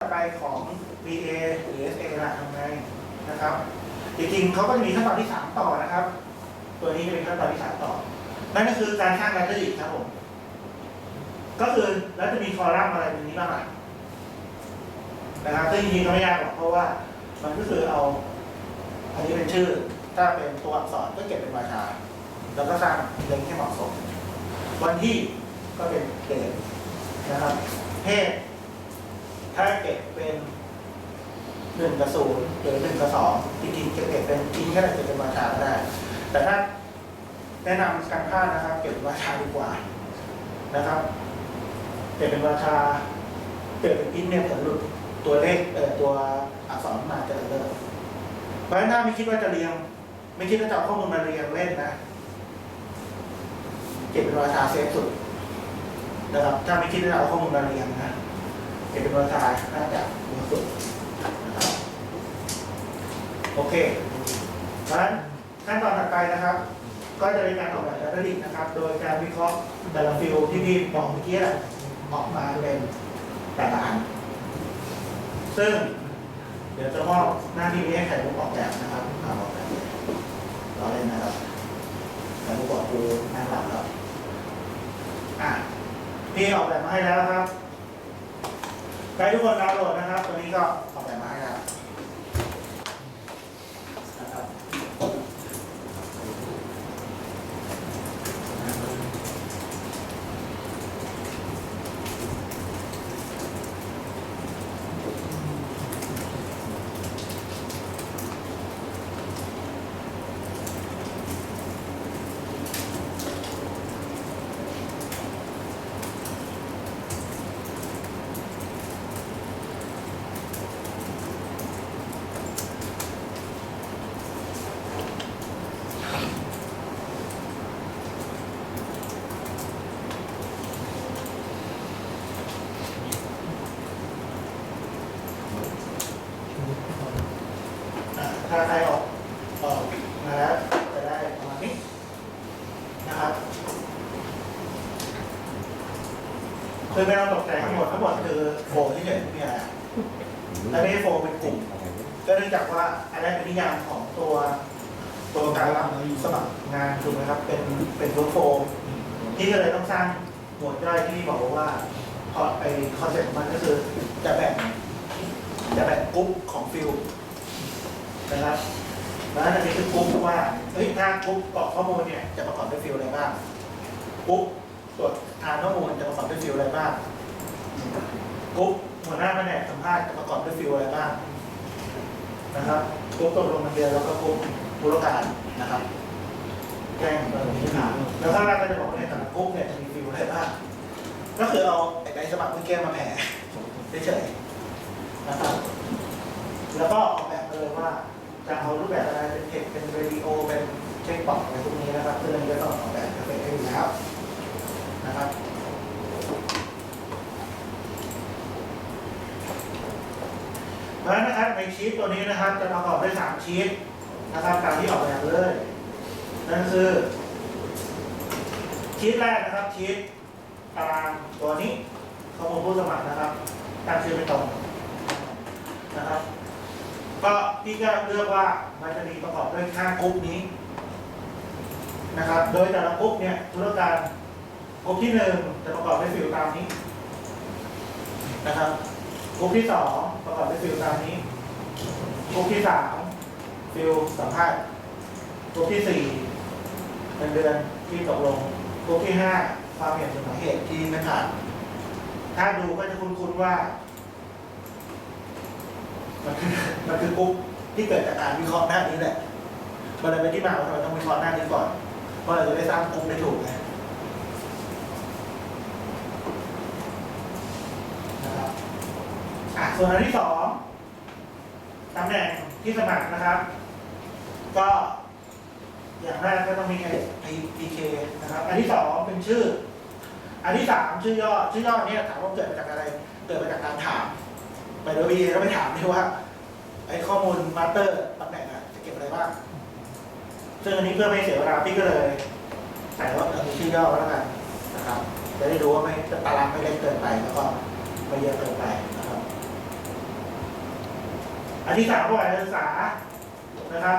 ไปของ BA หรือ SA ล่ะทำไงนะครับ จริงๆเขาก็จะมีขั้นตอนที่สามต่อนะครับ ตัวนี้จะเป็นขั้นตอนที่สามต่อ นั่นก็คือการสร้างแบตเตอรี่ครับผม ก็คือแล้วจะมีคอลัมน์อะไรในนี้บ้างล่ะนะครับซึ่งจริงๆก็ไม่ยากหรอกเพราะว่ามันก็คือเอา อันนี้เป็นชื่อ ถ้าเป็นตัวอักษรก็เก็บเป็นวาชาแล้วก็สร้างเลงให้เหมาะสม วันที่ก็เป็นเดทนะครับเพศ ถ้าเก็บเป็นหนึ่งกับศูนย์หรือหนึ่งกับสองจริงๆเก็บเป็นจริงแค่ไหนเก็บเป็นวาชาก็ได้ แต่ถ้าแนะนำการพลาดนะครับ เก็บเป็นวาชาดีกว่านะครับ เก็บเป็นวาชาเก็บเป็นพินเนี่ยผลหลุดตัวเลขเอ่อตัวอักษรมาจะเลิกเพราะฉะนั้นถ้าไม่คิดว่าจะเรียง ไม่คิดว่าจะเอาข้อมูลมาเรียงเล่นนะเก็บเป็นวาชาเซฟสุดนะครับ ถ้าไม่คิดว่าจะเอาข้อมูลมาเรียงนะ เก็บเป็นวาชาน่าจะดีสุดนะครับโอเคเพราะฉะนั้นขั้นตอนถัดไปนะครับ ก็จะเป็นการออกแบบแบตเตอรี่นะครับ โดยการวิเคราะห์แต่ละฟิลที่พี่บอกเมื่อกี้แหละออกมาเป็นแต่ละอันซึ่งเดี๋ยวจะมอบหน้าที่นี้ให้ไข่มุกออกแบบนะครับอาออกแบบเราเล่นนะครับไข่มุกบอกคือนั่งหลับแล้วอะพี่ออกแบบมาให้แล้วครับ ใครทุกคนดาวน์โหลดนะครับ ตัวนี้ก็ออกแบบมา ถ้าใครออกออกมาแล้วจะได้ประมาณนี้นะครับคือไม่ต้องตกใจทั้งหมดทั้งหมดคือโฟล์ที่เฉยๆไม่มีอะไรอะและไม่ได้โฟล์เป็นกลุ่ม ก็เนื่องจากว่าอันนั้นเป็นนิยามของตัวตัวการรับสมัครงานถูกไหมครับ เป็นเป็นตัวโฟล์ที่ก็เลยต้องสร้างหมวดย่อยที่บอกว่าพอไอคอนเซ็ปต์ของมันก็คือจะแบ่งจะแบ่งกรุ๊ปของฟิล นะครับแล้วอันนี้คือกรุ๊ปว่าเฮ้ยถ้ากรุ๊ปกรอกข้อมูลเนี่ยจะประกอบด้วยฟิลอะไรบ้างกรุ๊ปตรวจทานข้อมูลจะประกอบด้วยฟิลอะไรบ้างกรุ๊ปหัวหน้าแผนกสัมภาษณ์จะประกอบด้วยฟิลอะไรบ้างนะครับกรุ๊ปตกลงเงินเดือนแล้วก็กรุ๊ปธุรการนะครับแจ้งตรงนี้ถามแล้วข้างล่างก็จะบอกว่าในแต่ละกรุ๊ปเนี่ยจะมีฟิลอะไรบ้างก็คือเอาไอ้ใบสมัครเมื่อกี้มาแผ่เฉยๆนะครับแล้วก็ออกแบบมาเลยว่า จะเอารูปแบบอะไรเป็นเทคเป็นเรดิโอเป็นเช็คบอกอะไรพวกนี้นะครับซึ่อนก็ต้องออกแบบจะเป็นให้อยู่แล้วนะครับเพราะฉะนั้นนะครับในชีตตัวนี้นะครับจะประกอบด้วยสามชีตนะครับตามที่ออกแบบเลยนั่นคือชีตแรกนะครับชีตตารางตัวนี้ข้อมูลผู้สมัครนะครับตั้งชื่อไม่ตรงนะครับ ก็พี่ก็เลือกว่ามันจะมีประกอบด้วยห้ากรุ๊ปนี้นะครับ โดยแต่ละกรุ๊ปเนี่ยธุรการกรุ๊ปที่หนึ่งจะประกอบด้วยฟิลตามนี้นะครับกรุ๊ปที่สองประกอบด้วยฟิลตามนี้กรุ๊ปที่สามฟิลสัมภาษณ์กรุ๊ปที่สี่เงินเดือนที่ตกลงกรุ๊ปที่ห้าความเห็นถึงสาเหตุที่ไม่ผ่านถ้าดูก็จะคุ้นๆว่า มันคือมันคือกรุ๊ปที่เกิดจากการวิเคราะห์หน้านี้แหละมันเลยเป็นที่มาว่าทำไมต้องวิเคราะห์หน้านี้ก่อน เพราะเราจะได้สร้างกรุ๊ปได้ถูกไงนะครับอะส่วนอันที่สองตำแหน่งที่สมัครนะครับ ก็อย่างแรกก็ต้องมี PK นะครับ อันที่สองเป็นชื่อ อันที่สามชื่อย่อ ชื่อย่อเนี้ถามว่าเกิดมาจากอะไร เกิดมาจากการถาม ไปโดยพีก็ไปถามด้วยว่า ไอ้ข้อมูลมาสเตอร์ตำแหน่งอะจะเก็บอะไรบ้างซึ่งอันนี้เพื่อไม่เสียเวลาพี่ก็เลยใส่ว่าเออมีชื่อย่อแล้วกันนะครับจะได้ดูว่าไม่ตารางไม่เล็กเกินไปแล้วก็ไม่เยอะเกินไปนะครับ อันที่สามประวัการศึกษานะครับ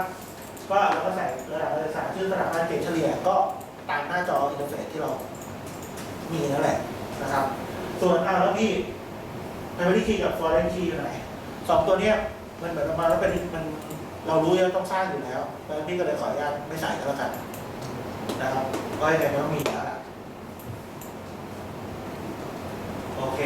ก็เราก็ใส่ระดับการศึกษาชื่อสถาบันเกรดเฉลี่ยก็ตามหน้าจออินเทอร์เฟซที่เรามีนั่นแหละนะครับ ส่วนเอาแล้วพี่ ไพรเวอรี่คีกับฟอร์เรนคีอะไรสองตัวเนี้ยมันแบบมาแล้วเป็นมันเรารู้ย่าวต้องสร้างอยู่แล้วแล้วพี่ก็เลยขออนุญาตไม่ใส่ก็แล้วกันนะครับก็ยังไงก็ต้องมีแล้วโอเค